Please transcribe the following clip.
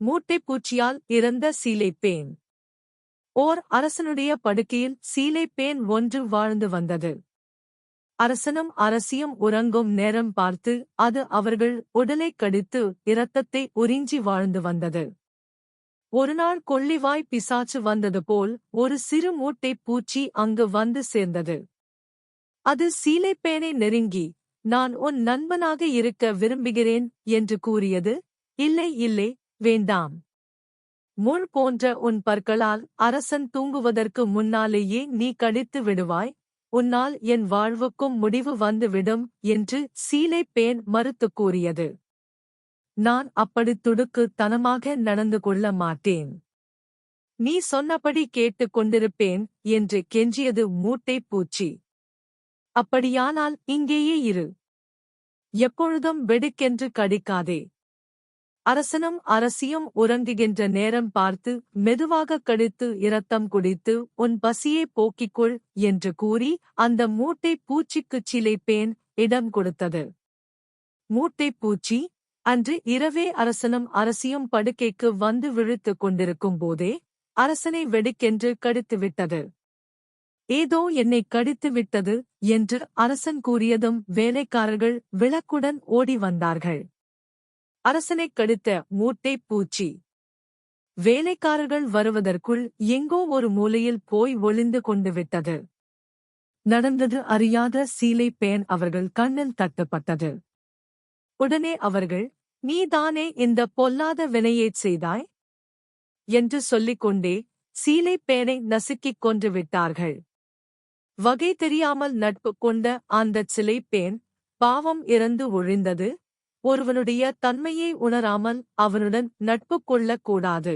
மூட்டைப்பூச்சியால் இறந்த சீலைப்பேன். ஓர் அரசனுடைய படுக்கையில் சீலைப்பேன் ஒன்று வாழ்ந்து வந்தது. அரசனும் அரசியும் உறங்கும் நேரம் பார்த்து அது அவர்கள் உடலைக் கடித்து இரத்தத்தை உறிஞ்சி வாழ்ந்து வந்தது. ஒருநாள் கொள்ளிவாய் பிசாச்சு வந்தது போல் ஒரு சிறு மூட்டை பூச்சி அங்கு வந்து சேர்ந்தது. அது சீலைப்பேனை நெருங்கி நான் உன் நண்பனாக இருக்க விரும்புகிறேன் என்று கூறியது இல்லை இல்லை வேண்டாம். முள் போன்ற உன் பற்களால் அரசன் தூங்குவதற்கு முன்னாலேயே நீ கடித்து விடுவாய். உன்னால் என் வாழ்வுக்கும் முடிவு வந்துவிடும் என்று சீலைப்பேன் மறுத்துக் கூறியது. நான் அப்படி துடுக்கு தனமாக நடந்து கொள்ள மாட்டேன். நீ சொன்னபடி கேட்டுக் கொண்டிருப்பேன் என்று கெஞ்சியது மூட்டை பூச்சி. அப்படியானால் இங்கேயே இரு. எப்பொழுதும் வெடுக்கென்று கடிக்காதே. அரசனும் அரசியும் உறங்குகின்ற நேரம் பார்த்து மெதுவாக கடித்து இரத்தம் குடித்து உன் பசியை போக்கிக்கொள் என்று கூறி அந்த மூட்டை பூச்சிக்குச் சிலைப்பேன் இடம் கொடுத்தது. மூட்டை பூச்சி அன்று இரவே அரசனும் அரசியும் படுக்கைக்கு வந்து விழித்துக் கொண்டிருக்கும் போதே அரசனை வெடுக்கென்று கடித்துவிட்டது. ஏதோ என்னை கடித்து விட்டது என்று அரசன் கூறியதும் வேலைக்காரர்கள் விளக்குடன் ஓடி வந்தார்கள். அரசனைக் கடித்த மூட்டை பூச்சி. வேலைக்காரர்கள் வருவதற்குள் எங்கோ ஒரு மூலையில் போய் ஒளிந்து கொண்டு விட்டது. நடந்தது அறியாத சீலை பேன் அவர்கள் கண்ணில் தட்டப்பட்டது. உடனே அவர்கள் நீதானே இந்த பொல்லாத வினையைச் செய்தாய் என்று சொல்லிக் கொண்டே சீலை பேனை நசுக்கிக் கொன்று விட்டார்கள். வகை தெரியாமல் நட்பு கொண்ட அந்தச் சிலை பேன் பாவம் இறந்து ஒழிந்தது. ஒருவனுடைய தன்மையை உணராமல் அவனுடன் நட்பு கொள்ளக் கூடாது